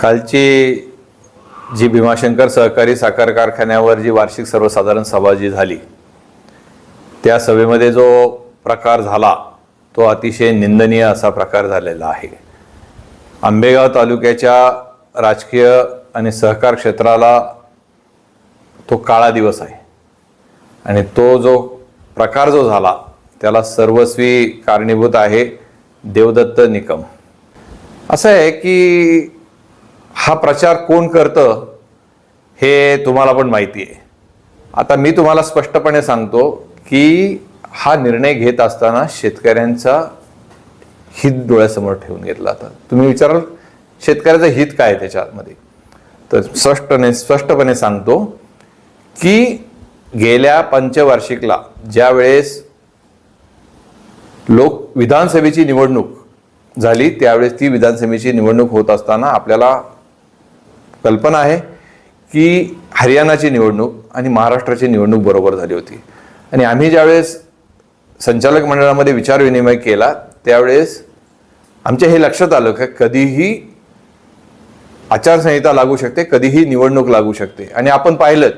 कालची जी भीमाशंकर सहकारी साखर कारखान्यावर जी वार्षिक सर्वसाधारण सभा जी झाली त्या सभेमध्ये जो प्रकार झाला तो अतिशय निंदनीय असा प्रकार झालेला आहे. आंबेगाव तालुक्याच्या राजकीय आणि सहकार क्षेत्राला तो काळा दिवस आहे. आणि तो जो प्रकार जो झाला त्याला सर्वस्वी कारणीभूत आहे देवदत्त निकम. असं आहे की हा प्रचार कोण करतं हे तुम्हाला पण माहिती आहे. आता मी तुम्हाला स्पष्टपणे सांगतो की हा निर्णय घेत असताना शेतकऱ्यांचा हित डोळ्यासमोर ठेवून घेतला आता तुम्ही विचाराल शेतकऱ्याचं हित काय आहे त्याच्यामध्ये? तर स्पष्टने स्पष्टपणे सांगतो की गेल्या पंचवार्षिकला ज्या वेळेस लोक विधानसभेची निवडणूक झाली त्यावेळेस ती विधानसभेची निवडणूक होत असताना आपल्याला कल्पना आहे की हरियाणाची निवडणूक आणि महाराष्ट्राची निवडणूक बरोबर झाली होती. आणि आम्ही ज्यावेळेस संचालक मंडळामध्ये विचारविनिमय केला त्यावेळेस आमच्या हे लक्षात आलं की कधीही आचारसंहिता लागू शकते कधीही निवडणूक लागू शकते. आणि आपण पाहिलं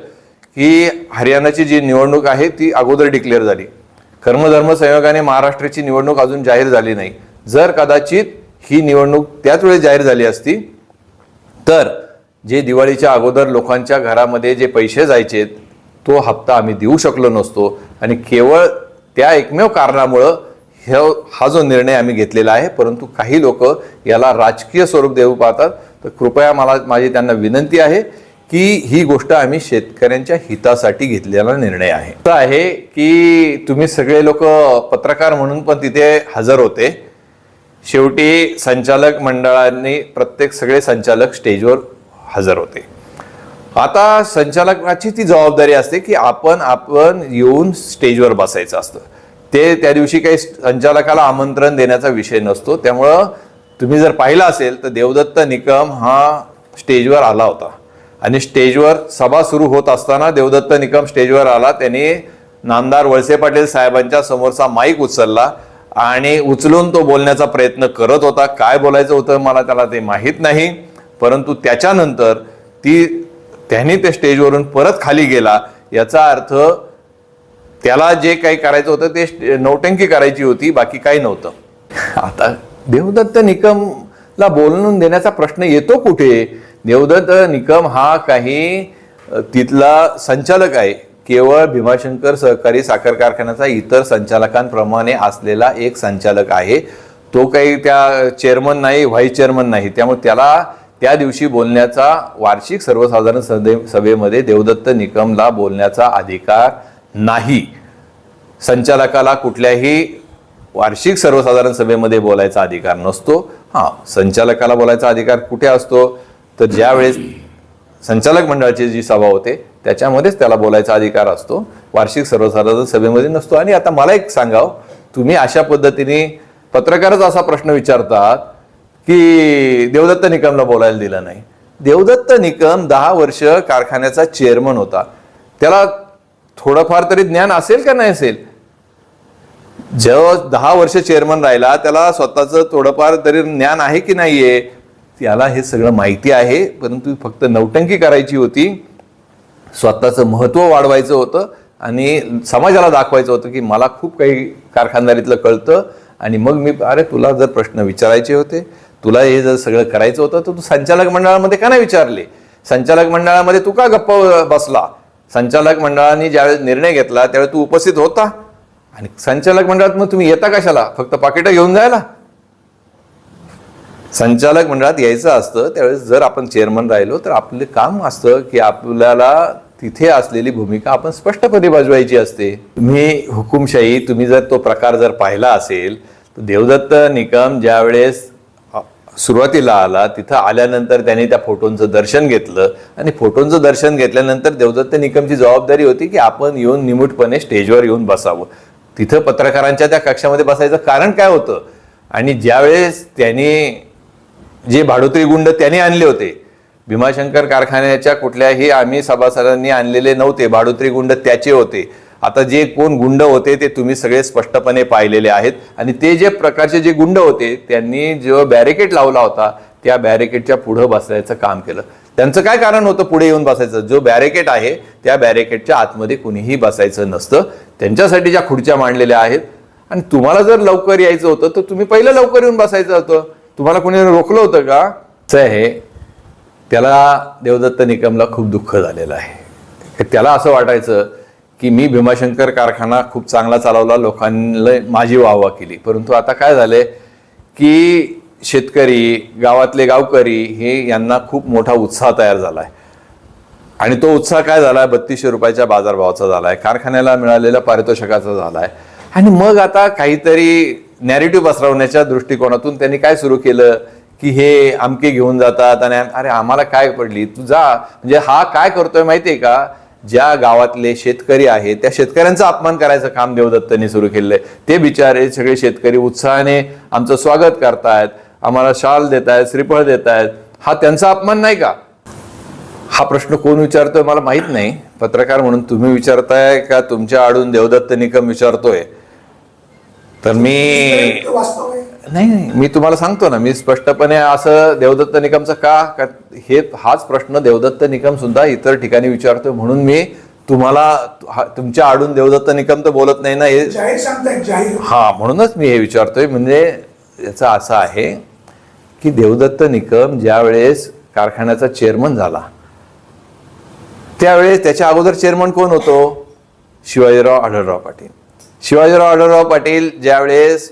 की हरियाणाची जी निवडणूक आहे ती अगोदर डिक्लेअर झाली. कर्मधर्म संयोगाने महाराष्ट्राची निवडणूक अजून जाहीर झाली नाही. जर कदाचित ही निवडणूक त्याच वेळेस जाहीर झाली असती तर जे दिवाळीच्या अगोदर लोकांच्या घरामध्ये जे पैसे जायचे तो हप्ता आम्ही देऊ शकलो नसतो. आणि केवळ त्या एकमेव कारणामुळं ह हा जो निर्णय आम्ही घेतलेला आहे परंतु काही लोक याला राजकीय स्वरूप देऊ पाहतात. तर कृपया मला माझी त्यांना विनंती आहे की ही गोष्ट आम्ही शेतकऱ्यांच्या हितासाठी घेतलेला निर्णय आहे. असं आहे की तुम्ही सगळे लोक पत्रकार म्हणून पण तिथे हजर होते. शेवटी संचालक मंडळाने प्रत्येक सगळे संचालक स्टेजवर हजर होते. आता संचालकाची ती जबाबदारी असते की आपण आपण येऊन स्टेजवर बसायचं असतं. ते त्या दिवशी काही संचालकाला आमंत्रण देण्याचा विषय नसतो. त्यामुळं तुम्ही जर पाहिलं असेल तर देवदत्त निकम हा स्टेजवर आला होता. आणि स्टेजवर सभा सुरू होत असताना देवदत्त निकम स्टेजवर आला. त्यांनी नामदार वळसे पाटील साहेबांच्या समोरचा माईक उचलला आणि उचलून तो बोलण्याचा प्रयत्न करत होता. काय बोलायचं होतं मला त्याला ते माहीत नाही. परंतु त्याच्यानंतर ती त्यांनी त्या स्टेजवरून परत खाली गेला याचा अर्थ त्याला जे काही करायचं होतं ते नौटंकी करायची होती बाकी काही नव्हतं. आता देवदत्त निकमला बोलून देण्याचा प्रश्न येतो कुठे? देवदत्त निकम हा काही तिथला संचालक आहे. केवळ भीमाशंकर सहकारी साखर कारखान्याचा इतर संचालकांप्रमाणे असलेला एक संचालक आहे. तो काही त्या चेअरमन नाही व्हाईस चेअरमन नाही. त्यामुळे त्याला त्या दिवशी बोलण्याचा वार्षिक सर्वसाधारण सभे सभेमध्ये देवदत्त निकमला बोलण्याचा अधिकार नाही. संचालकाला कुठल्याही वार्षिक सर्वसाधारण सभेमध्ये बोलायचा अधिकार नसतो. हां संचालकाला बोलायचा अधिकार कुठे असतो? तर ज्यावेळेस संचालक मंडळाची जी सभा होते त्याच्यामध्येच त्याला बोलायचा अधिकार असतो. वार्षिक सर्वसाधारण सभेमध्ये नसतो. आणि आता मला एक सांगाव तुम्ही अशा पद्धतीने पत्रकारच असा प्रश्न विचारतात की देवदत्त निकमला बोलायला दिलं नाही. देवदत्त निकम दहा वर्ष कारखान्याचा चेअरमन होता. त्याला थोडंफार तरी ज्ञान असेल का नाही असेल? जेव्हा दहा वर्ष चेअरमन राहिला त्याला स्वतःचं थोडंफार तरी ज्ञान आहे की नाहीये? त्याला हे सगळं माहिती आहे परंतु फक्त नौटंकी करायची होती. स्वतःचं महत्त्व वाढवायचं होतं आणि समाजाला दाखवायचं होतं की मला खूप काही कारखानदारीतलं कळतं. आणि मग मी अरे तुला जर प्रश्न विचारायचे होते तुला हे जर सगळं करायचं होतं तर तू संचालक मंडळामध्ये का नाही विचारले? संचालक मंडळामध्ये तू का गप्प बसला? संचालक मंडळाने ज्यावेळेस निर्णय घेतला त्यावेळेस तू उपस्थित होता? आणि संचालक मंडळात मग तुम्ही येता कशाला? फक्त पाकिटं घेऊन जायला? संचालक मंडळात यायचं असतं त्यावेळेस जर आपण चेअरमन राहिलो तर आपलं काम असतं की आपल्याला तिथे असलेली भूमिका आपण स्पष्टपणे बजवायची असते. तुम्ही हुकुमशाही तुम्ही जर तो प्रकार जर पाहिला असेल तर देवदत्त निकम ज्यावेळेस सुरुवातीला आला तिथं आल्यानंतर त्याने त्या फोटोंचं दर्शन घेतलं आणि फोटोंचं दर्शन घेतल्यानंतर देवदत्त निकमची जबाबदारी होती की आपण येऊन निमूटपणे स्टेजवर येऊन बसावं. तिथं पत्रकारांच्या त्या कक्षामध्ये बसायचं कारण काय होतं? आणि ज्यावेळेस त्यांनी जे भाडोत्री गुंड त्यांनी आणले होते भीमाशंकर कारखान्याच्या कुठल्याही आम्ही सभासदांनी आणलेले नव्हते भाडोत्री गुंड त्याचे होते आता जे कोण गुंड होते ते तुम्ही सगळे स्पष्टपणे पाहिलेले आहेत. आणि ते जे प्रकारचे जे गुंड होते त्यांनी जो बॅरिकेड लावला होता त्या बॅरिकेडच्या पुढं बसायचं काम केलं. त्यांचं काय कारण होतं पुढे येऊन बसायचं? जो बॅरिकेड आहे त्या बॅरिकेडच्या आतमध्ये कुणीही बसायचं नसतं. त्यांच्यासाठी ज्या खुर्च्या मांडलेल्या आहेत आणि तुम्हाला जर लवकर यायचं होतं तर तुम्ही पहिलं लवकर येऊन बसायचं होतं. तुम्हाला कोणी रोखलं होतं का? असं आहे. त्याला देवदत्त निकमला खूप दुःख झालेलं आहे. त्याला असं वाटायचं की मी भीमाशंकर कारखाना खूप चांगला चालवला लोकांना माझी वाहवा केली. परंतु आता काय झालंय की शेतकरी गावातले गावकरी हे यांना खूप मोठा उत्साह तयार झालाय. आणि तो उत्साह काय झालाय? बत्तीसशे रुपयाच्या बाजारभावाचा झालाय कारखान्याला मिळालेल्या पारितोषिकाचा झालाय. आणि मग आता काहीतरी नॅरेटिव्ह पसरवण्याच्या दृष्टिकोनातून त्यांनी काय सुरू केलं? की हे अमके घेऊन जातात आणि अरे आम्हाला काय पडली? तू जा. म्हणजे हा काय करतोय माहितीये का? ज्या गावातले शेतकरी आहेत त्या शेतकऱ्यांचा अपमान करायचं काम देवदत्तांनी सुरू केलंय ते बिचारे सगळे शेतकरी उत्साहाने आमचं स्वागत करतायत आम्हाला शाल देत आहेत श्रीफळ देत आहेत हा त्यांचा अपमान नाही का? हा प्रश्न कोण विचारतोय मला माहीत नाही. पत्रकार म्हणून तुम्ही विचारताय का? तुमच्या आडून देवदत्त निकम विचारतोय. तर मी नाही नाही. मी तुम्हाला सांगतो ना मी स्पष्टपणे असं देवदत्त निकमचं का का हे हाच प्रश्न देवदत्त निकम सुद्धा इतर ठिकाणी विचारतोय. म्हणून मी तुम्हाला तुमच्या आडून देवदत्त निकम तर बोलत नाही ना हे जाहीर सांगतायत जाहीर. हा म्हणूनच मी हे विचारतोय. म्हणजे याचं असं आहे की देवदत्त निकम ज्या वेळेस कारखान्याचा चेअरमन झाला त्यावेळेस त्याच्या अगोदर चेअरमन कोण होतो? शिवाजीराव आढळराव पाटील. शिवाजीराव आढळराव पाटील ज्यावेळेस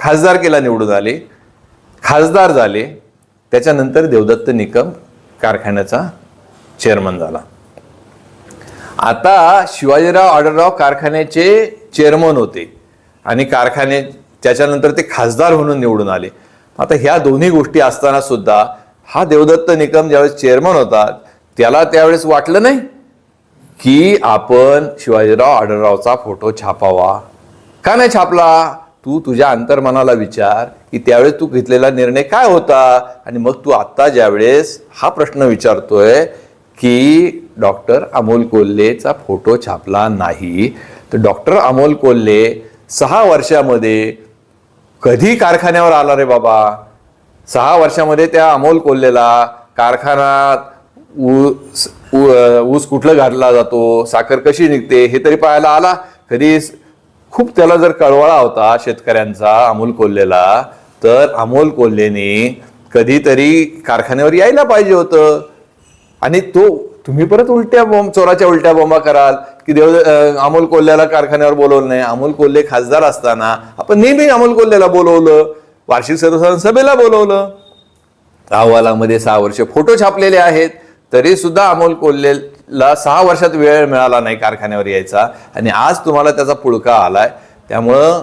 खासदारकीला निवडून आले खासदार झाले त्याच्यानंतर देवदत्त निकम कारखान्याचा चेअरमन झाला. आता शिवाजीराव आढळराव कारखान्याचे चेअरमन होते आणि कारखाने त्याच्यानंतर ते खासदार म्हणून निवडून आले. आता ह्या दोन्ही गोष्टी असताना सुद्धा हा देवदत्त निकम ज्यावेळेस चेअरमन होता त्याला त्यावेळेस वाटलं नाही की आपण शिवाजीराव आढळरावचा फोटो छापावा? का नाही छापला? तू तुझ्या अंतर्मनाला विचार की त्यावेळेस तू घेतलेला निर्णय काय होता? आणि मग तू आत्ता ज्यावेळेस हा प्रश्न विचारतोय की डॉक्टर अमोल कोल्हेचा फोटो छापला नाही तर डॉक्टर अमोल कोल्हे सहा वर्षामध्ये कधी कारखान्यावर आला रे बाबा? सहा वर्षामध्ये त्या अमोल कोल्हेला कारखान्यात ऊस ऊ- ऊस कुठलं घातला जातो? साखर कशी निघते? हे तरी पाहायला आला. कधी खूप त्याला जर कळवळा होता शेतकऱ्यांचा अमोल कोल्हेला तर अमोल कोल्हेने कधीतरी कारखान्यावर यायला पाहिजे होतं. आणि तो तुम्ही परत उलट्या बॉम्ब चोराच्या उलट्या बॉम्बा कराल की देव अमोल कोल्ह्याला कारखान्यावर बोलवलं नाही. अमोल कोल्हे खासदार असताना आपण नेहमी अमोल कोल्हेला बोलवलं वार्षिक सर्वसाधारण सभेला बोलवलं. अहवालामध्ये सहा वर्ष फोटो छापलेले आहेत. तरी सुद्धा अमोल कोल्हेला सहा वर्षात वेळ मिळाला नाही कारखान्यावर यायचा. आणि आज तुम्हाला त्याचा पुळका आलाय. त्यामुळं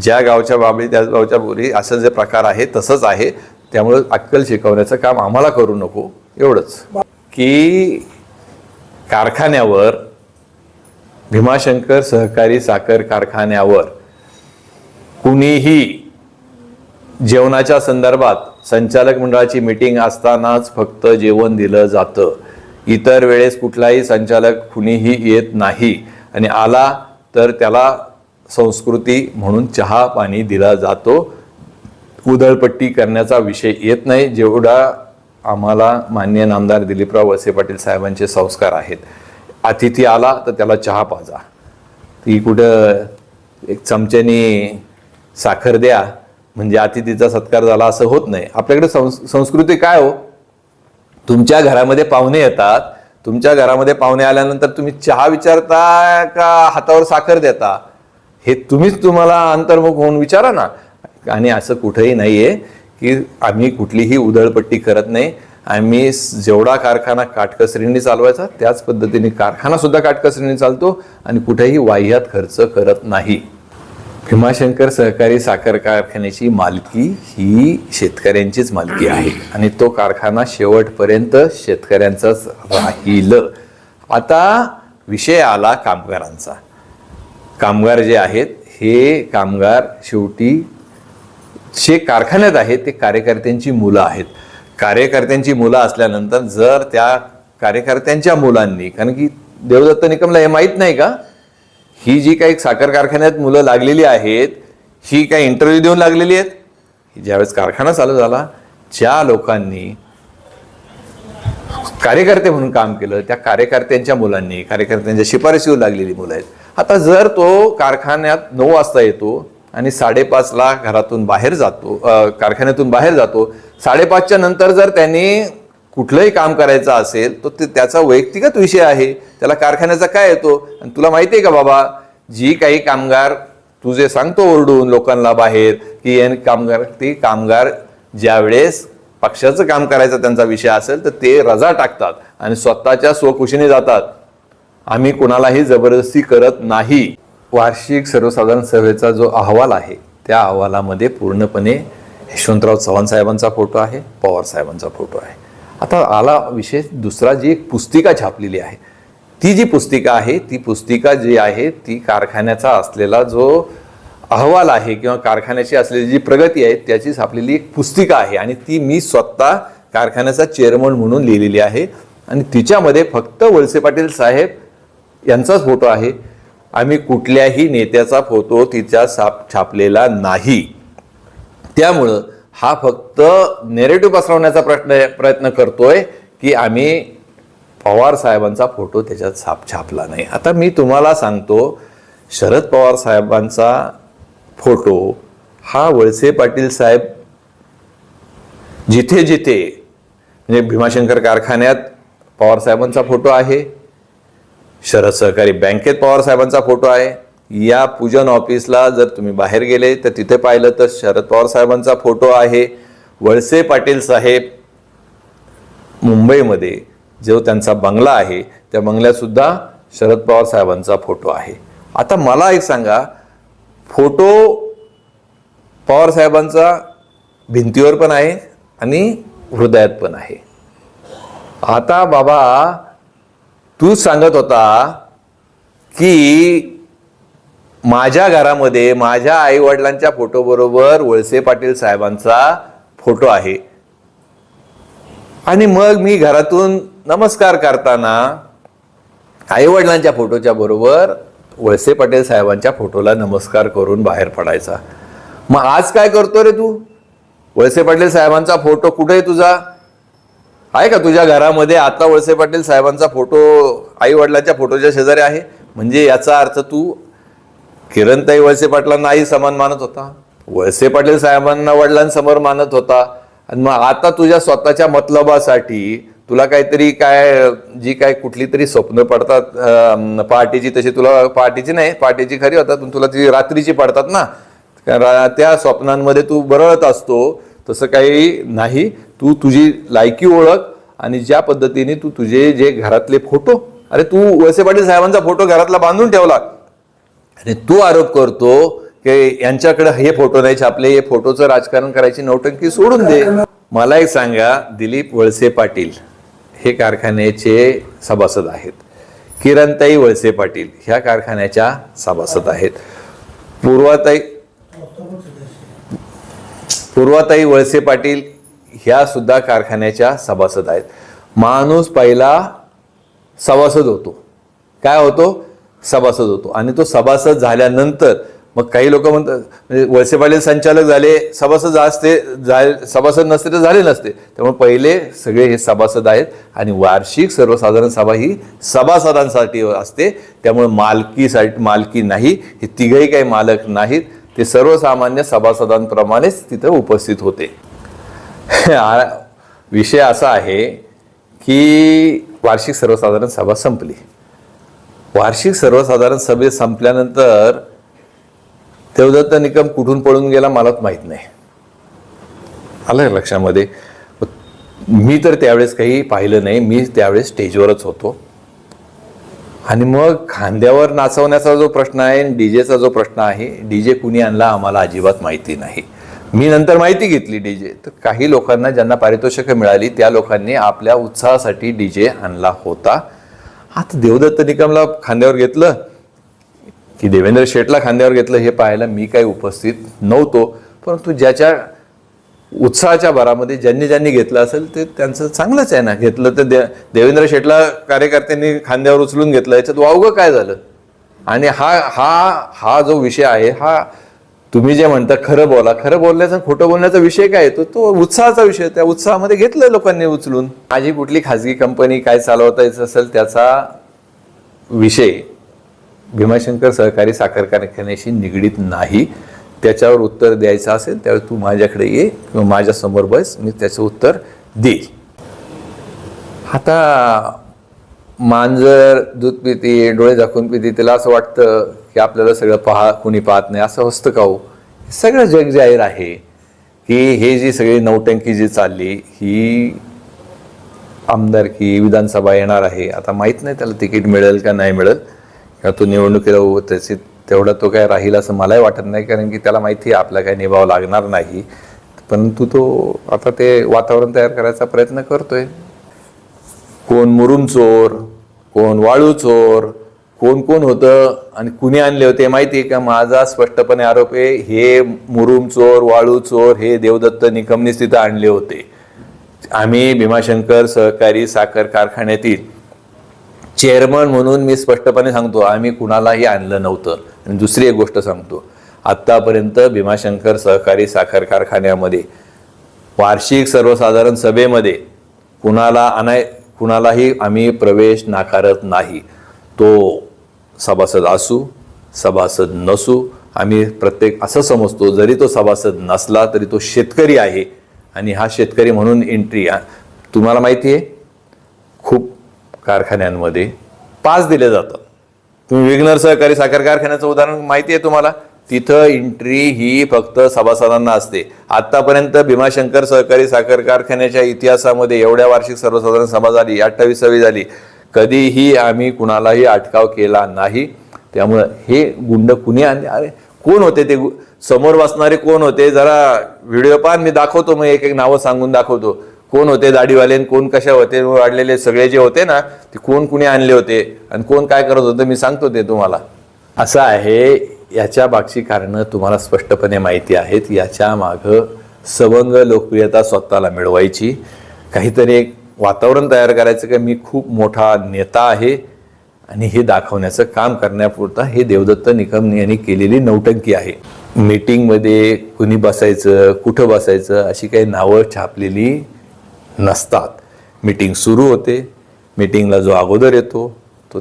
ज्या गावच्या बाबी त्याच गावच्या बोली असं जे प्रकार आहे तसंच आहे. त्यामुळं अक्कल शिकवण्याचं काम आम्हाला करू नको. एवढंच. की कारखान्यावर भीमाशंकर सहकारी साखर कारखान्यावर कुणीही जेवणाच्या संदर्भात संचालक मंडळाची मीटिंग असतानाच फक्त जेवण दिलं जातं. इतर वेळेस कुठलाही संचालक कुणीही येत नाही आणि आला तर त्याला संस्कृती म्हणून चहा पाणी दिला जातो. उधळपट्टी करण्याचा विषय येत नाही. जेवढा आम्हाला मान्य नामदार दिलीपराव वसे पाटील साहेबांचे संस्कार आहेत. अतिथी आला तर त्याला चहा पाजा. ती कुठं एक चमच्यानी साखर द्या. म्हणजे अतिथीचा सत्कार झाला असं होत नाही. आपल्याकडे संस संस्कृती काय हो? तुमच्या घरामध्ये पाहुणे येतात. तुमच्या घरामध्ये पाहुणे आल्यानंतर तुम्ही चहा विचारता का हातावर साखर देता? हे तुम्हीच तुम्हाला अंतर्मुख होऊन विचारा ना. आणि असं कुठंही नाही आहे की आम्ही कुठलीही उधळपट्टी करत नाही. आम्ही जेवढा कारखाना काटकसरीने चालवायचा त्याच पद्धतीने कारखानासुद्धा काटकसरीने चालतो आणि कुठेही वाह्यात खर्च करत नाही. भीमाशंकर सहकारी साखर कारखान्याची मालकी ही शेतकऱ्यांचीच मालकी आहे. आणि तो कारखाना शेवटपर्यंत शेतकऱ्यांचाच राहील. आता विषय आला कामगारांचा. कामगार जे आहेत हे कामगार शेवटी जे कारखान्यात आहेत ते कार्यकर्त्यांची मुलं आहेत. कार्यकर्त्यांची मुलं असल्यानंतर जर त्या कार्यकर्त्यांच्या मुलांनी कारण की देवदत्त निकमला हे माहीत नाही का? ही जी काही साखर कारखान्यात मुलं लागलेली आहेत ही काही इंटरव्ह्यू देऊन लागलेली आहेत? ज्यावेळेस कारखाना चालू झाला ज्या लोकांनी कार्यकर्ते म्हणून काम केलं त्या कार्यकर्त्यांच्या मुलांनी कार्यकर्त्यांच्या शिफारशीवर लागलेली मुलं आहेत. आता जर तो कारखान्यात नऊ वाजता येतो आणि साडेपाचला घरातून बाहेर जातो कारखान्यातून बाहेर जातो साडेपाचच्या नंतर जर त्यांनी कुठलंही काम करायचं असेल तर ते त्याचा वैयक्तिकच विषय आहे. त्याला कारखान्याचा काय येतो? आणि तुला माहिती आहे का बाबा जी काही कामगार तू जे सांगतो ओरडून लोकांना बाहेर की हे कामगार ते कामगार ज्यावेळेस पक्षाचं काम करायचा त्यांचा विषय असेल तर ते रजा टाकतात आणि स्वतःच्या स्वखुशीने जातात. आम्ही कोणालाही जबरदस्ती करत नाही. वार्षिक सर्वसाधारण सभेचा जो अहवाल आहे त्या अहवालामध्ये पूर्णपणे यशवंतराव चव्हाण साहेबांचा फोटो आहे पवार साहेबांचा फोटो आहे. आता आला विषय दुसरा जी एक पुस्तिका छापलेली आहे ती जी पुस्तिका आहे ती पुस्तिका जी आहे ती कारखान्याचा असलेला जो अहवाल आहे किंवा कारखान्याची असलेली जी प्रगती आहे त्याची छापलेली एक पुस्तिका आहे आणि ती मी स्वतः कारखान्याचा चेअरमन म्हणून लिहिलेली आहे. आणि तिच्यामध्ये फक्त वळसे पाटील साहेब यांचाच फोटो आहे. आम्ही कुठल्याही नेत्याचा फोटो तिच्या साप छापलेला नाही. त्यामुळं हा फक्त नेरेटिव्ह पसरवण्याचा प्रश्न प्रयत्न करतोय की आम्ही पवार साहेबांचा फोटो त्याच्यात छाप छापला नाही. आता मी तुम्हाला सांगतो शरद पवार साहेबांचा फोटो हा वळसे पाटील साहेब जिथे जिथे म्हणजे भीमाशंकर कारखान्यात पवार साहेबांचा फोटो आहे शरद सहकारी बँकेत पवार साहेबांचा फोटो आहे या पूजन ऑफिसला जर तुम्ही बाहेर गेले तर तिथे पाहिलं तर शरद पवार साहेबांचा फोटो आहे. वळसे पाटील साहेब मुंबईमध्ये जो त्यांचा बंगला आहे त्या बंगल्यातसुद्धा शरद पवार साहेबांचा फोटो आहे. आता मला एक सांगा फोटो पवार साहेबांचा भिंतीवर पण आहे आणि हृदयात पण आहे. आता बाबा तू सांगत होता की माझ्या घरामध्ये माझ्या आई वडिलांच्या फोटो बरोबर वळसे पाटील साहेबांचा फोटो आहे. आणि मग मी घरातून नमस्कार करताना आई वडिलांच्या फोटोच्या बरोबर वळसे पाटील साहेबांच्या फोटोला नमस्कार करून बाहेर पडायचा. मग आज काय करतो रे तू? वळसे पाटील साहेबांचा फोटो कुठे आहे तुझा? आहे का तुझ्या घरामध्ये आता वळसे पाटील साहेबांचा फोटो आई वडिलांच्या फोटोच्या शेजारी आहे? म्हणजे याचा अर्थ तू किरणताई वळसे पाटलांना आई समान मानत होता. वळसे पाटील साहेबांना वडिलांसमोर मानत होता. आणि मग आता तुझ्या स्वतःच्या मतलबासाठी तुला काहीतरी काय जी काय कुठली तरी स्वप्न पडतात पहाटेची तशी तुला पहाटेची नाही पहाटेची खरी होतात पण तुला ती रात्रीची पडतात ना. त्या स्वप्नांमध्ये तू बरळत असतो तसं काही नाही. तू तुझी लायकी ओळख आणि ज्या पद्धतीने तू तुझे जे घरातले फोटो अरे तू वळसे पाटील साहेबांचा फोटो घरातला बांधून ठेवला. आणि तू आरोप करतो की यांच्याकडे हे फोटो नाही छापले हे फोटोचं राजकारण करायची नौटंकी सोडून दे. मला एक सांगा दिलीप वळसे पाटील हे कारखान्याचे सभासद आहेत. किरणताई वळसे पाटील ह्या कारखान्याच्या सभासद आहेत. पूर्वाताई पूर्वाताई वळसे पाटील ह्या सुद्धा कारखान्याच्या सभासद आहेत. माणूस पहिला सभासद होतो. काय होतो? सभासद होतो. आणि तो सभासद झाल्यानंतर मग काही लोक म्हणतात म्हणजे वळसे पाटील संचालक झाले सभासद असते झाले सभासद नसते तर झाले नसते. त्यामुळे पहिले सगळे हे सभासद आहेत आणि वार्षिक सर्वसाधारण सभा ही सभासदांसाठी असते. त्यामुळे मालकीसाठी मालकी नाही हे तिघही काही मालक नाहीत. ते सर्वसामान्य सभासदांप्रमाणेच तिथं उपस्थित होते. आ- विषय असा आहे की वार्षिक सर्वसाधारण सभा संपली. वार्षिक सर्वसाधारण सभे संपल्यानंतर देवदत्त निकम कुठून पळून गेला मलाच माहीत नाही. आलं लक्षामध्ये. मी तर त्यावेळेस काही पाहिलं नाही. मी त्यावेळेस स्टेजवरच होतो. आणि मग खांद्यावर नाचवण्याचा जो प्रश्न आहे डीजेचा जो प्रश्न आहे डीजे कुणी आणला आम्हाला अजिबात माहिती नाही. मी नंतर माहिती घेतली डीजे. तर काही लोकांना ज्यांना पारितोषिकं मिळाली त्या लोकांनी आपल्या उत्साहासाठी डीजे आणला होता. आता देवदत्त निकमला खांद्यावर घेतलं की देवेंद्र शेटला खांद्यावर घेतलं हे पाहायला मी काही उपस्थित नव्हतो. परंतु ज्याच्या उत्साहाच्या भरामध्ये ज्यांनी ज्यांनी घेतलं असेल ते त्यांचं चांगलंच आहे ना. घेतलं तर दे देवेंद्र शेटला कार्यकर्त्यांनी खांद्यावर उचलून घेतलं. याच्यात वावगं काय झालं? आणि हा हा हा जो विषय आहे हा तुम्ही जे म्हणता खरं बोला. खरं बोलण्याचा खोटं बोलण्याचा विषय काय तो तो उत्साहाचा विषय त्या उत्साहामध्ये घेतलं लोकांनी उचलून. माझी कुठली खाजगी कंपनी काय चालवता येत असेल त्याचा विषय भीमाशंकर सहकारी साखर कारखान्याशी निगडीत नाही. त्याच्यावर उत्तर द्यायचं असेल त्यावेळी तू माझ्याकडे ये किंवा माझ्यासमोर बस मी त्याचं उत्तर देईल. आता मांजर दूध पिते डोळे झाकून पिते त्याला असं वाटतं की आपल्याला सगळं पहा कुणी पाहत नाही. असं असतं काऊ हो? सगळं जग जाहीर आहे की हे जी सगळी नौटंकी जी चालली ही आमदारकी विधानसभा येणार आहे. आता माहीत नाही त्याला तिकीट मिळेल का नाही मिळेल. किंवा तो निवडणुकीला उभं त्याची तेवढा तो काय राहील असं मलाही वाटत नाही. कारण की त्याला माहिती आहे आपला काय निभाव लागणार नाही. परंतु तो आता ते वातावरण तयार करायचा प्रयत्न करतोय. कोण मुरुम चोर कोण वाळू चोर कोण कोण होतं आणि कुणी आणले होते माहिती आहे का? माझा स्पष्टपणे आरोप आहे हे मुरुम चोर वाळू चोर हे देवदत्त निकमनीस तिथं आणले होते. आम्ही भीमाशंकर सहकारी साखर कारखान्यातील चेअरमन म्हणून मी स्पष्टपणे सांगतो आम्ही कुणालाही आणलं नव्हतं. आणि दुसरी एक गोष्ट सांगतो आत्तापर्यंत भीमाशंकर सहकारी साखर कारखान्यामध्ये वार्षिक सर्वसाधारण सभेमध्ये कुणाला आणाय कुणालाही आम्ही प्रवेश नाकारत नाही. तो सभासद असू सभासद नसू आम्ही प्रत्येक असं समजतो जरी तो सभासद नसला तरी तो शेतकरी आहे. आणि हा शेतकरी म्हणून एंट्री तुम्हाला माहिती आहे खूप कारखान्यांमध्ये पास दिले जातात. तुम्ही विघ्नर सहकारी साखर कारखान्याचं उदाहरण माहिती आहे तुम्हाला? तिथं एंट्री ही फक्त सभासदांना असते. आतापर्यंत भीमाशंकर सहकारी साखर कारखान्याच्या इतिहासामध्ये एवढ्या वार्षिक सर्वसाधारण सभा झाली अठ्ठावीसावी झाली. कधीही आम्ही कुणालाही अटकाव केला नाही. त्यामुळं हे गुंड कुणी आणले? अरे कोण होते ते गु- समोर वाचणारे कोण होते? जरा व्हिडिओ पाहून मी दाखवतो मग एक एक नावं सांगून दाखवतो. कोण होते दाढीवाले आणि कोण कशा होते? वाढलेले सगळे जे होते ना ते कोण कुणी आणले होते? आणि कोण काय करत होतं मी सांगतो ते तुम्हाला. असं आहे याच्या मागची कारणं तुम्हाला स्पष्टपणे माहिती आहेत. याच्या मागं सवंग लोकप्रियता स्वतःला मिळवायची. काहीतरी एक वातावरण तयार करायचं की मी खूप मोठा नेता आहे आणि हे दाखवण्याचं काम करण्यापुरता हे देवदत्त निकम यांनी केलेली नौटंकी आहे. मीटिंगमध्ये कुणी बसायचं कुठं बसायचं अशी काही नावं छापलेली नसतात. मीटिंग सुरू होते. मीटिंगला जो अगोदर येतो तो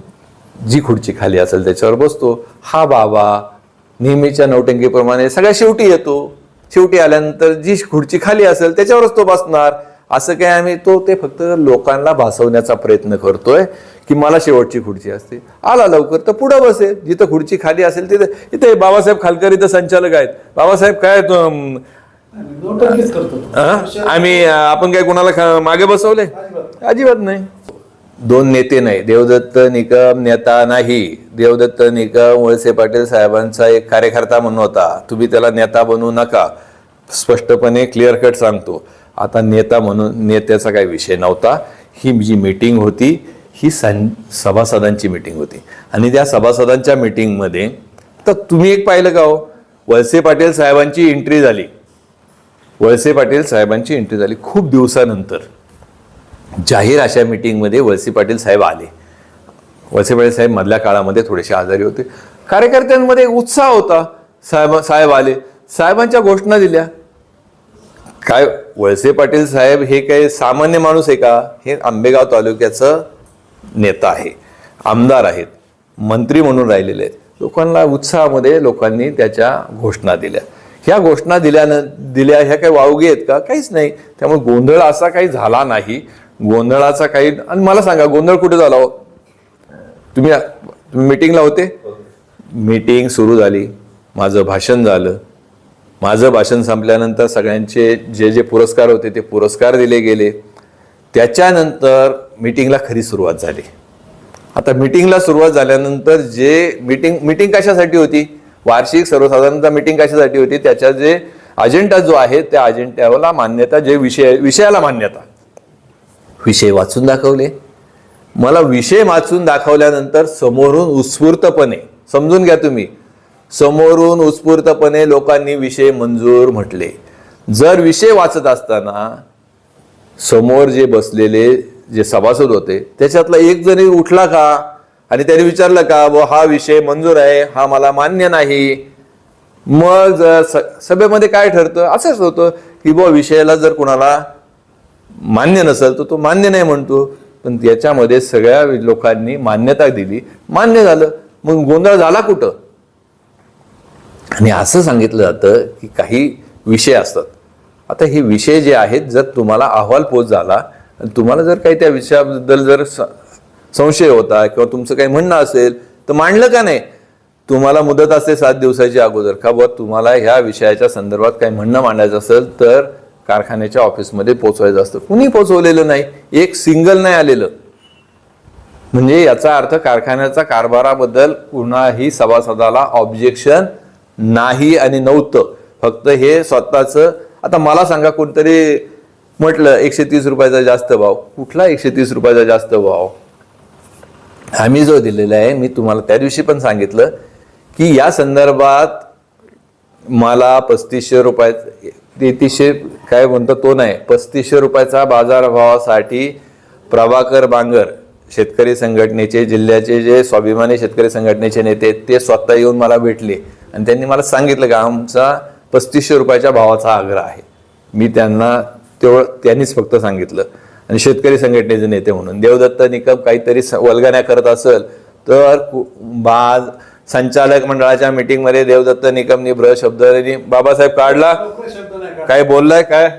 जी खुर्ची खाली असेल त्याच्यावर बसतो. हा बाबा नेहमीच्या नौटंकीप्रमाणे सगळ्या शेवटी येतो. शेवटी आल्यानंतर जी खुर्ची खाली असेल त्याच्यावरच तो बसणार. असं काय आम्ही तो ते फक्त लोकांना भासवण्याचा प्रयत्न करतोय की मला शेवटची खुर्ची असते. आला लवकर तर पुढं बसेल जिथं खुर्ची खाली असेल तिथे इथे बाबासाहेब खालकर इथं संचालक आहेत. बाबासाहेब काय? आम्ही आपण काय कोणाला मागे बसवले? अजिबात. नाही. दोन नेते नाही. देवदत्त निकम नेता नाही. देवदत्त निकम वळसे पाटील साहेबांचा एक कार्यकर्ता म्हणून होता. तुम्ही त्याला नेता बनवू नका. स्पष्टपणे क्लिअर कट सांगतो. आता नेता म्हणून नेत्याचा काही विषय नव्हता. ही जी मीटिंग होती ही सं सभासदांची मीटिंग होती. आणि त्या सभासदांच्या मीटिंगमध्ये तर तुम्ही एक पाहिलं का हो? वळसे पाटील साहेबांची एंट्री झाली. वळसे पाटील साहेबांची एंट्री झाली खूप दिवसानंतर. जाहीर अशा मीटिंगमध्ये वळसे पाटील साहेब आले. वळसे पाटील साहेब मधल्या काळामध्ये थोडेसे आजारी होते. कार्यकर्त्यांमध्ये उत्साह होता. साहेब साहेब आले. साहेबांच्या घोषणा दिल्या. काय वळसे पाटील साहेब हे काही सामान्य माणूस आहे का? हे आंबेगाव तालुक्याचं नेता आहे आमदार आहेत मंत्री म्हणून राहिलेले आहेत. लोकांना उत्साहामध्ये लोकांनी त्याच्या घोषणा दिल्या. ह्या घोषणा दिल्यानं दिल्या ह्या काही वावगी आहेत का? काहीच नाही. त्यामुळे गोंधळ असा काही झाला नाही. गोंधळाचा काही आणि मला सांगा गोंधळ कुठे झाला हो? तुम्ही तुम्ही मिटिंगला होते? मीटिंग सुरू झाली. माझं भाषण झालं. माझं भाषण संपल्यानंतर सगळ्यांचे जे जे पुरस्कार होते ते पुरस्कार दिले गेले. त्याच्यानंतर मीटिंगला खरी सुरुवात झाली. आता मीटिंगला सुरुवात झाल्यानंतर जे मीटिंग मीटिंग कशासाठी होती? वार्षिक सर्वसाधारणतः मीटिंग कशासाठी होती? त्याच्या जे अजेंडा जो आहे त्या अजेंड्याला मान्यता जे विषय विषयाला मान्यता. विषय वाचून दाखवले. मला विषय वाचून दाखवल्यानंतर समोरून उत्स्फूर्तपणे समजून घ्या तुम्ही समोरून उत्स्फूर्तपणे लोकांनी विषय मंजूर म्हटले. जर विषय वाचत असताना समोर जे बसलेले जे सभासद होते त्याच्यातला एक जणी उठला का आणि त्याने विचारलं का व हा विषय मंजूर आहे हा मला मान्य नाही मग स- सभेमध्ये काय ठरतं? असंच होतं की बुवा विषयाला जर कोणाला मान्य नसेल तर तो मान्य नाही म्हणतो. पण त्याच्यामध्ये सगळ्या लोकांनी मान्यता दिली. मान्य झालं. मग गोंधळ झाला कुठं? आणि असं सांगितलं जातं की काही विषय असतात. आता हे विषय जे आहेत जर तुम्हाला अहवाल पोच झाला तुम्हाला जर काही त्या विषयाबद्दल जर संशय होता किंवा तुमचं काही म्हणणं असेल तर मांडलं का नाही? तुम्हाला मुदत असते सात दिवसाची अगोदर. का बुवा तुम्हाला ह्या विषयाच्या संदर्भात काही म्हणणं मांडायचं असेल तर कारखान्याच्या ऑफिसमध्ये पोचवायचं असतं. कुणी पोचवलेलं नाही? एक सिंगल नाही आलेलं. म्हणजे याचा अर्थ कारखान्याचा कारभाराबद्दल कुणाही सभासदाला ऑब्जेक्शन नाही आणि नव्हतं. फक्त हे स्वतःचं आता मला सांगा कोणतरी म्हटलं एकशे तीस रुपयाचा जास्त भाव. कुठला एकशे तीस रुपयाचा जास्त भाव? आम्ही जो दिलेला आहे मी तुम्हाला त्या दिवशी पण सांगितलं की या संदर्भात मला पस्तीसशे रुपया तेहतीसशे काय म्हणतो तो नाही पस्तीसशे रुपयाचा बाजारभावासाठी प्रभाकर बांगर शेतकरी संघटनेचे जिल्ह्याचे जे स्वाभिमानी शेतकरी संघटनेचे नेते ते स्वतः येऊन मला भेटले. आणि त्यांनी मला सांगितलं की आमचा पस्तीसशे रुपयाच्या भावाचा आग्रह आहे. मी त्यांना तेवढं त्यांनीच फक्त सांगितलं. आणि शेतकरी संघटनेचे नेते म्हणून. देवदत्त निकम काहीतरी स- वल्गण्या करत असेल तर बाज संचालक मंडळाच्या मीटिंगमध्ये देवदत्त निकमनी ब्र शब्द बाबासाहेब काढला? काय बोललाय? काय.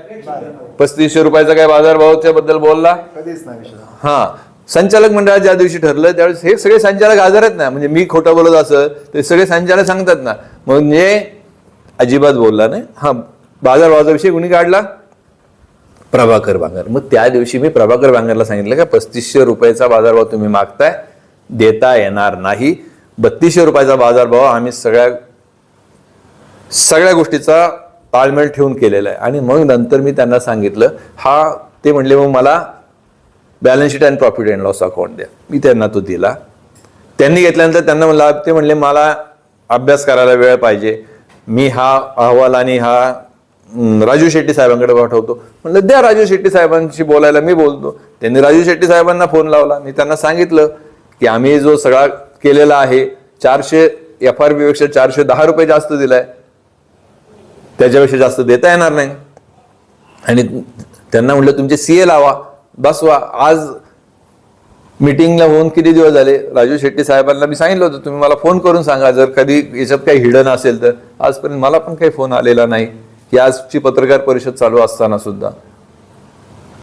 पस्तीसशे रुपयाचा काय बाजारभावाच्या बद्दल बोलला? कधीच नाही विषय हा. संचालक मंडळात ज्या दिवशी ठरलं त्यावेळेस हे सगळे संचालक आजार आहेत ना. म्हणजे मी खोटं बोलत असं ते सगळे संचालक सांगतात ना. म्हणजे अजिबात बोलला नाही. हा बाजारभावाचा विषय कुणी काढला? प्रभाकर बांगर मग त्या दिवशी मी प्रभाकर बांगरला सांगितलं का पस्तीसशे रुपयाचा बाजारभाव तुम्ही मागताय देता येणार नाही. बत्तीसशे रुपयाचा बाजारभाव आम्ही सगळ्या सगळ्या गोष्टीचा ताळमेळ ठेवून केलेला आहे. आणि मग नंतर मी त्यांना सांगितलं हा ते म्हणले मग मला balance sheet and profit and loss account द्या. मी त्यांना तो दिला. त्यांनी घेतल्यानंतर त्यांना म्हणला ते म्हणले मला अभ्यास करायला वेळ पाहिजे. मी हा अहवाल आणि हा राजू शेट्टी साहेबांकडे पाठवतो. म्हणलं द्या राजू शेट्टी साहेबांशी बोलायला मी बोलतो. त्यांनी राजू शेट्टी साहेबांना फोन लावला. मी त्यांना सांगितलं की आम्ही जो सगळा केलेला आहे चारशे एफ आरपेक्षा चारशे दहा रुपये जास्त दिलाय. त्याच्यापेक्षा जास्त देता येणार नाही. आणि त्यांना म्हटलं तुमचे सीए लावा. बस वा आज मीटिंगला होऊन किती दिवस झाले? राजू शेट्टी साहेबांना मी सांगितलं होतं तुम्ही मला फोन करून सांगा जर कधी याच्यात काही हिडन असेल तर. आजपर्यंत मला पण काही फोन आलेला नाही. की आजची पत्रकार परिषद चालू असताना सुद्धा.